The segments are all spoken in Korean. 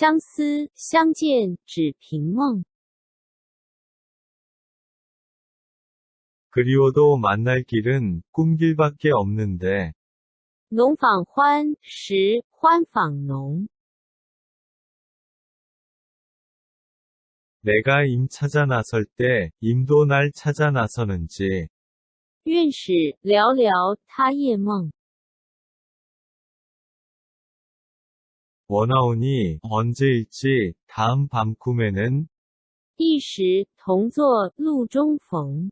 相思相见只凭梦， 그리워도 만날 길은 꿈길밖에 없는데 浓访欢，时欢访浓。 내가 임 찾아 나설 때 임도 날 찾아 나서는지 愿使寥寥他夜梦， 원하오니 언제일지 다음 밤 꿈에는 一时同坐路中逢。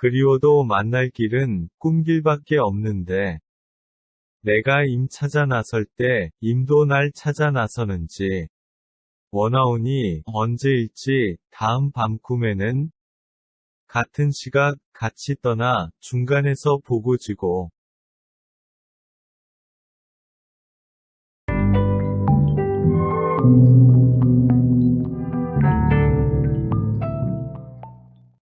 그리워도 만날 길은 꿈길밖에 없는데 내가 임 찾아 나설 때 임도 날 찾아 나서는지 원하오니 언제일지 다음 밤 꿈에는 같은 시각 같이 떠나 중간에서 보고 지고